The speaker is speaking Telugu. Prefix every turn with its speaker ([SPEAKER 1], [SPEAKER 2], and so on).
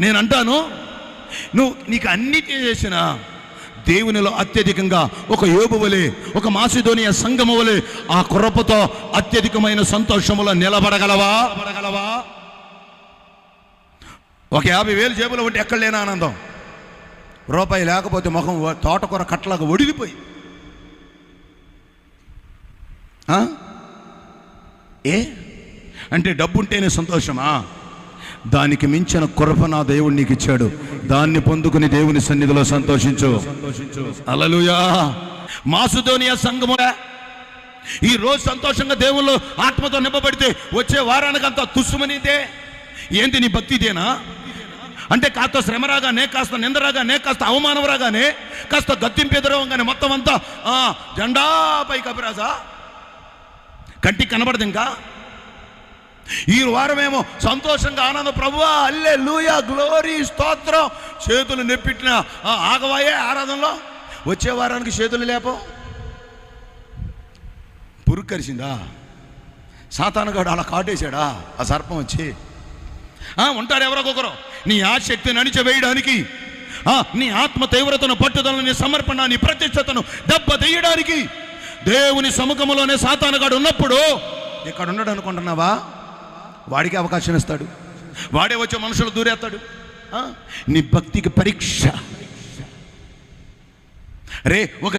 [SPEAKER 1] నేను అంటాను నువ్వు నీకు అన్ని చేసిన దేవునిలో అత్యధికంగా ఒక యోబు వలె ఒక మాసిధోనియ సంగము వలె ఆ కృపతో అత్యధికమైన సంతోషములో నిలబడగలవా? పడగలవా ఒక యాభై వేలు జేబులో ఉంటే ఎక్కడ లేని ఆనందం. రూపాయి లేకపోతే ముఖం తోటకూర కట్టలాగా ఒడిగిపోయి. ఏ? అంటే డబ్బు ఉంటేనే సంతోషమా? దానికి మించిన కృప నా దేవుడు నీకు ఇచ్చాడు. దాన్ని పొందుకుని దేవుని సన్నిధిలో సంతోషించు. అలలుయా మాసుధోనియ సంఘము ఈ రోజు సంతోషంగా దేవుళ్ళు ఆత్మతో నింపబడితే వచ్చే వారానికంతా తుస్సుమనిదే ఏంటి నీ భక్తిదేనా అంటే కాస్త శ్రమ రాగానే కాస్త నింద రాగానే కాస్త అవమానం రాగానే కాస్త గత్తింపు మొత్తం అంతా ఆ, జెండాపై కపిరాజా కంటికి కనబడదు ఇంకా ఈ వారమేమో సంతోషంగా ఆనంద ప్రభువా అల్లే లూయా గ్లోరీ స్తోత్రం. చేతులు నెప్పిట్టిన ఆ, ఆగవాయే ఆరాధనలో వచ్చే వారానికి చేతులు లేపో. పురుక్కరిసిందా? సాతానగాడు సాతానుగాడు అలా కాటేశాడా? ఆ సర్పం వచ్చి ఆ, ఉంటారు ఎవరొకరు నీ ఆశక్తిని అణిచివేయడానికి ఆ, నీ ఆత్మ తీవ్రతను పట్టుదలను నీ సమర్పణ నీ ప్రతిష్టతను దెబ్బ తీయడానికి దేవుని సముఖంలోనే సాతానుగాడు ఉన్నప్పుడు ఇక్కడ ఉన్నాడు అనుకుంటున్నావా? వాడికి అవకాశం ఇస్తాడు. వాడే వచ్చే మనుషులు దూరేస్తాడు. ఆ, నీ భక్తికి పరీక్ష. రే ఒక